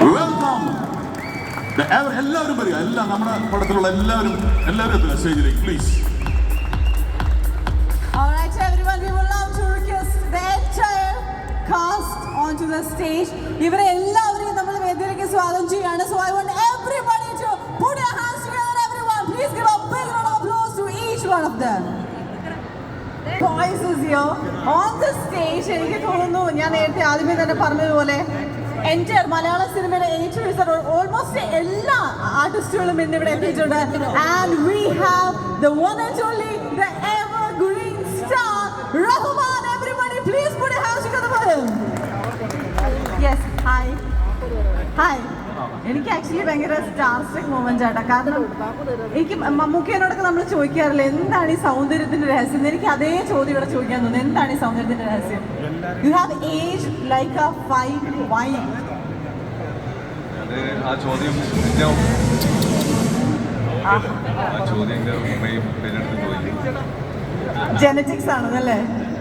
Welcome എല്ലാവരും വരിക എല്ലാം നമ്മുടെ പടത്തിലുള്ള എല്ലാവരും എല്ലാവരും എത്തുക സ്റ്റേജിലേക്ക് പ്ലീസ് onto the stage. ഇവരെ എല്ലാവരെയും നമ്മൾ വേദിയിലേക്ക് സ്വാഗതം ചെയ്യാണ്. So I want everybody to put your hands together, everyone. Please give a big round of applause to each one of them. Boys is here on the stage. എനിക്ക് തോന്നുന്നു ഞാൻ നേരത്തെ ആദ്യമേ തന്നെ പറഞ്ഞതുപോലെ എന്റെ മലയാള സിനിമയിലെ ഏറ്റവും ഓൾമോസ്റ്റ് എല്ലാ ആർട്ടിസ്റ്റുകളും ഇന്ന് ഇവിടെ എത്തിയിട്ടുണ്ട്. ആൻഡ് എനിക്ക് ആക്ച്വലി ഭയങ്കര സ്റ്റാർസ്റ്റിക് മൂവ്മെന്റ് ആട്ടാ. കാരണം എനിക്ക് മമ്മൂക്കേനോടൊക്കെ നമ്മൾ ചോദിക്കാറില്ല എന്താണ് ഈ സൗന്ദര്യത്തിന്റെ രഹസ്യം? എനിക്ക് അതേ ചോദ്യം ഇവിടെ ചോദിക്കാൻ തോന്നുന്നു. എന്താണ് ഈ സൗന്ദര്യത്തിന്റെ രഹസ്യം? You have age like a fine wine ആ ചോദ്യം ആ ചോദ്യം ജനറ്റിക്സ് ആണെന്നല്ലേ?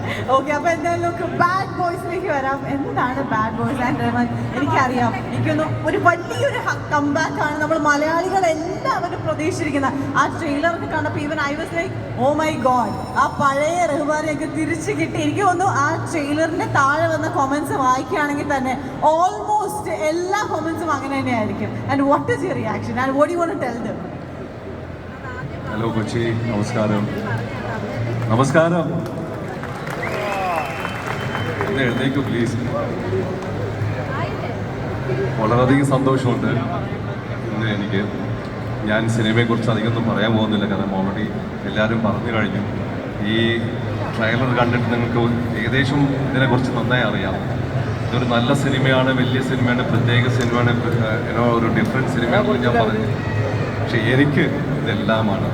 ഓക്കെ അപ്പൊ എന്തായാലും ബാഡ് ബോയ്സിലേക്ക് വരാം. എന്താണ് ബാഡ് ബോയ്സ് ആൻഡ് റഹ്മാൻ എനിക്കറിയാം. എനിക്കൊന്ന് ഒരു വലിയൊരു കംബാക്ക് ആണ്. നമ്മൾ മലയാളികൾ എല്ലാവരും പ്രതീക്ഷിച്ചിരിക്കുന്നത്. ആ ട്രെയിലറൊക്കെ കണ്ടപ്പോൾ even I was like oh my God ആ പഴയ റഹ്മാനെയൊക്കെ തിരിച്ചു കിട്ടി. എനിക്ക് തോന്നുന്നു ആ ട്രെയിലറിന്റെ താഴെ വന്ന കൊമൻസ് വായിക്കുകയാണെങ്കിൽ തന്നെ ഓൾമോസ്റ്റ് എല്ലാ കൊമൻസും അങ്ങനെ തന്നെയായിരിക്കും. And what is your reaction and what you want tell the hello Kochi. നമസ്കാരം. നമസ്കാരം. ഒന്ന് എഴുന്നേക്കൂ പ്ലീസ് വളരെയധികം സന്തോഷമുണ്ട്. ഇന്ന് എനിക്ക് ഞാൻ സിനിമയെക്കുറിച്ച് അധികമൊന്നും പറയാൻ പോകുന്നില്ല കാരണം ഓൾറെഡി എല്ലാവരും പറഞ്ഞു കഴിഞ്ഞു. ഈ ട്രെയിലർ കണ്ടിട്ട് നിങ്ങൾക്ക് ഏകദേശം ഇതിനെക്കുറിച്ച് നന്നായി അറിയാം. ഇതൊരു നല്ല സിനിമയാണ് വലിയ സിനിമയാണ് പ്രത്യേക സിനിമയാണ് ഒരു ഡിഫറെന്റ് സിനിമയാണെന്ന് ഞാൻ പറഞ്ഞു. പക്ഷേ എനിക്ക് ഇതെല്ലാമാണ്.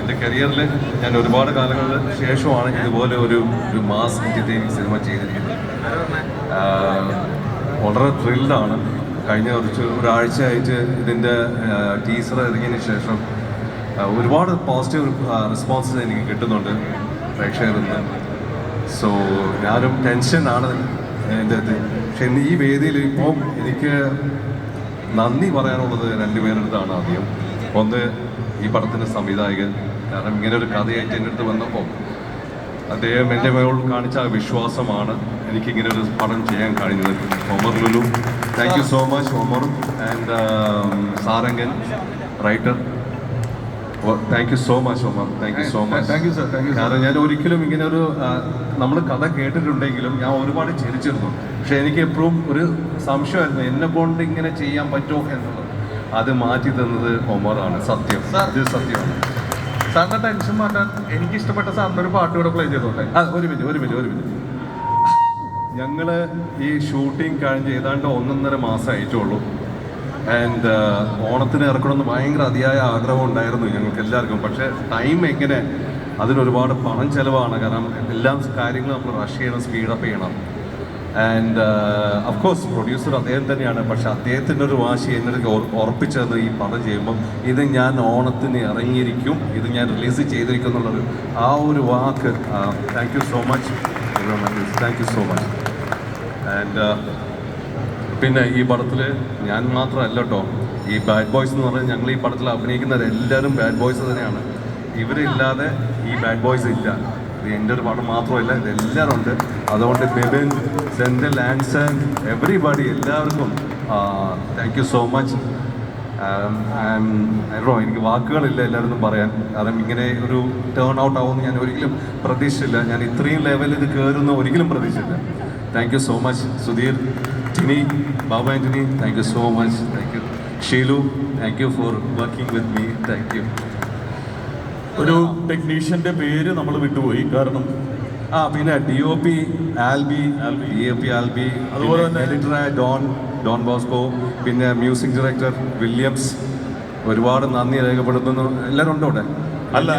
എന്റെ കരിയറിൽ ഞാൻ ഒരുപാട് കാലങ്ങൾക്ക് ശേഷമാണ് ഇതുപോലെ ഒരു ഒരു മാസ് എന്റർടൈനിങ് സിനിമ ചെയ്തിരിക്കുന്നത്. വളരെ ത്രില്ഡാണ് കഴിഞ്ഞ കുറച്ച് ഒരാഴ്ചയായിട്ട് ഇതിന്റെ ടീസർ ഇറങ്ങിയതിന് ശേഷം ഒരുപാട് പോസിറ്റീവ് റെസ്പോൺസസ് എനിക്ക് കിട്ടുന്നുണ്ട് പ്രേക്ഷകരിൽ നിന്ന്. സോ ഞാനും ടെൻഷനാണ് എന്റെ പക്ഷെ ഈ വേദിയിൽ ഇപ്പോൾ എനിക്ക് നന്ദി പറയാനുള്ളത് രണ്ടുപേരുടെ അടുത്താണ് ആദ്യം. ഒന്ന് ഈ പടത്തിന്റെ സംവിധായകൻ. കാരണം ഇങ്ങനെ ഒരു കഥയായിട്ട് എന്റെ അടുത്ത് വന്നപ്പോൾ അദ്ദേഹം എന്റെ മേൽ കാണിച്ച ആ വിശ്വാസമാണ് എനിക്ക് ഇങ്ങനെ ഒരു പടം ചെയ്യാൻ കഴിഞ്ഞത്. Omar Lulu. Thank you so much Omar. And Sarangan writer thank you so much Omar. Thank you so much thank you sir thank you കാരണം ഞാൻ ഒരിക്കലും ഇങ്ങനെ ഒരു നമ്മൾ കഥ കേട്ടിട്ടുണ്ടെങ്കിലും ഞാൻ ഒരുപാട് ചിരിച്ചിരുന്നു. പക്ഷെ എനിക്ക് എപ്പോഴും ഒരു സംശയമായിരുന്നു എന്നെ കൊണ്ട് ഇങ്ങനെ ചെയ്യാൻ പറ്റുമോ എന്നുള്ളത്. അത് മാറ്റി തന്നത് ഒമറാണ് സത്യം. ഇത് സത്യമാണ് സാറിന്റെ ടെൻഷൻ മാറ്റാൻ എനിക്ക് ഇഷ്ടപ്പെട്ട സാറിന്റെ ഒരു പാട്ട് കൂടെ പ്ലേ ചെയ്തോട്ടെ? ആ. ഒരു മിനിറ്റ് ഒരു മിനിറ്റ് ഒരു മിനിറ്റ്. ഞങ്ങൾ ഈ ഷൂട്ടിംഗ് കഴിഞ്ഞ് ഏതാണ്ട് ഒന്നൊന്നര മാസം അയച്ചുള്ളൂ ആൻഡ് ഓണത്തിന് ഇറക്കണമെന്ന് ഭയങ്കര അതിയായ ആഗ്രഹം ഉണ്ടായിരുന്നു ഞങ്ങൾക്ക് എല്ലാവർക്കും. പക്ഷേ ടൈം എങ്ങനെ അതിനൊരുപാട് പണം ചിലവാണ്. കാരണം എല്ലാ കാര്യങ്ങളും നമ്മൾ റഷ് ചെയ്യണം സ്പീഡപ്പ് ചെയ്യണം. ആൻഡ് അഫ്കോഴ്സ് പ്രൊഡ്യൂസർ അദ്ദേഹം തന്നെയാണ്. പക്ഷെ അദ്ദേഹത്തിന്റെ ഒരു വാശി എന്നിടയ്ക്ക് ഉറപ്പിച്ചത് ഈ പടം ചെയ്യുമ്പം ഇത് ഞാൻ ഓണത്തിന് ഇറങ്ങിയിരിക്കും. ഇത് ഞാൻ റിലീസ് ചെയ്തിരിക്കും എന്നുള്ളൊരു ആ ഒരു വാക്ക് thank you so much thank you so much and പിന്നെ ഈ പടത്തിൽ ഞാൻ മാത്രമല്ല കേട്ടോ ഈ ബാഡ് ബോയ്സ് എന്ന് പറഞ്ഞാൽ ഞങ്ങൾ ഈ പടത്തിൽ അഭിനയിക്കുന്നവരെല്ലാവരും ബാഡ് ബോയ്സ് തന്നെയാണ്. ഇവരില്ലാതെ ഈ ബാഡ് ബോയ്സ് ഇല്ല. എന്റെ ഒരു പാട്ട് മാത്രമല്ല ഇത് ഉണ്ട് അതുകൊണ്ട് ബിബിൻ സെൻട്രൽ ആൻസൺ എവറിബഡി എല്ലാവർക്കും താങ്ക് യു സോ മച്ച് ോ എനിക്ക് വാക്കുകളില്ല എല്ലാവരും പറയാൻ. കാരണം ഇങ്ങനെ ഒരു ടേൺ ഔട്ട് ആവുമെന്ന് ഞാൻ ഒരിക്കലും പ്രതീക്ഷിച്ചില്ല. ഞാൻ ഇത്രയും ലെവലിൽ ഇത് കയറുന്ന ഒരിക്കലും പ്രതീക്ഷിച്ചില്ല. Thank you so much Sudheer Tiny Babu Antony thank you so much thank you Sheelu thank you for working with me thank you ഒരു ടെക്നീഷ്യന്റെ പേര് നമ്മൾ വിട്ടുപോയി. കാരണം ആ പിന്നെ D O P Albi D O P Albi അതുപോലെ തന്നെ- എഡിറ്ററായ ഡോൺ ഡോൺ ബോസ്കോ പിന്നെ മ്യൂസിക് ഡയറക്ടർ വില്യംസ് ഒരുപാട് നന്ദി രേഖപ്പെടുത്തുന്നു. എല്ലാവരും ഉണ്ടോ അവിടെ? അല്ല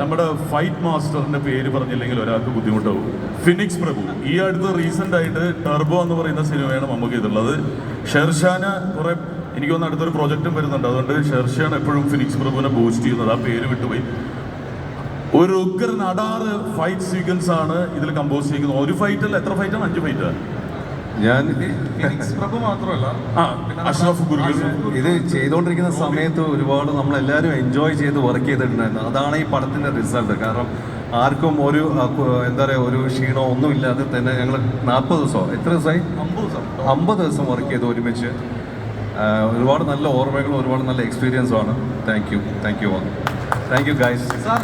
നമ്മുടെ ഫൈറ്റ് മാസ്റ്ററിന്റെ പേര് പറഞ്ഞില്ലെങ്കിൽ ഒരാൾക്ക് ബുദ്ധിമുട്ടാവും. ഫിനിക്സ് പ്രഭു. ഈ അടുത്ത് റീസെന്റ് ആയിട്ട് ടർബോ എന്ന് പറയുന്ന സിനിമയാണ് നമുക്ക് ഇതുള്ളത് ഷെർഷാന് കുറെ എനിക്ക് തോന്നുന്നു അടുത്തൊരു പ്രൊജക്റ്റും വരുന്നുണ്ട്. അതുകൊണ്ട് ഷെർഷാൻ എപ്പോഴും ഫിനിക്സ് പ്രഭുവിനെ ബൂസ്റ്റ് ചെയ്യുന്നത്. ആ പേര് വിട്ടുപോയി. ഒരു ഉഗ്രൻ അടാറ് ഫൈറ്റ് സീക്വൻസ് ആണ് ഇതിൽ കമ്പോസ് ചെയ്യുന്നത് ഒരു ഫൈറ്റിൽ എത്ര ഫൈറ്റാണ് അഞ്ച് ഫൈറ്റ് ഞാൻ അഷ്റഫ് ഗുരുകൾ ഇത് ചെയ്തുകൊണ്ടിരിക്കുന്ന സമയത്ത് ഒരുപാട് നമ്മൾ നമ്മളെല്ലാവരും എൻജോയ് ചെയ്ത് വർക്ക് ചെയ്തിട്ടുണ്ടായിരുന്നു. അതാണ് ഈ പടത്തിന്റെ റിസൾട്ട് കാരണം ആർക്കും ഒരു എന്താ പറയുക ഒരു ക്ഷീണോ ഒന്നും ഇല്ലാതെ തന്നെ ഞങ്ങൾ നാൽപ്പത് ദിവസമോ എത്ര ദിവസമായി? അമ്പത് ദിവസം. അമ്പത് ദിവസം വർക്ക് ചെയ്ത് ഒരുമിച്ച്. ഒരുപാട് നല്ല ഓർമ്മകളും ഒരുപാട് നല്ല എക്സ്പീരിയൻസും ആണ്. Thank you thank you thank you guys sir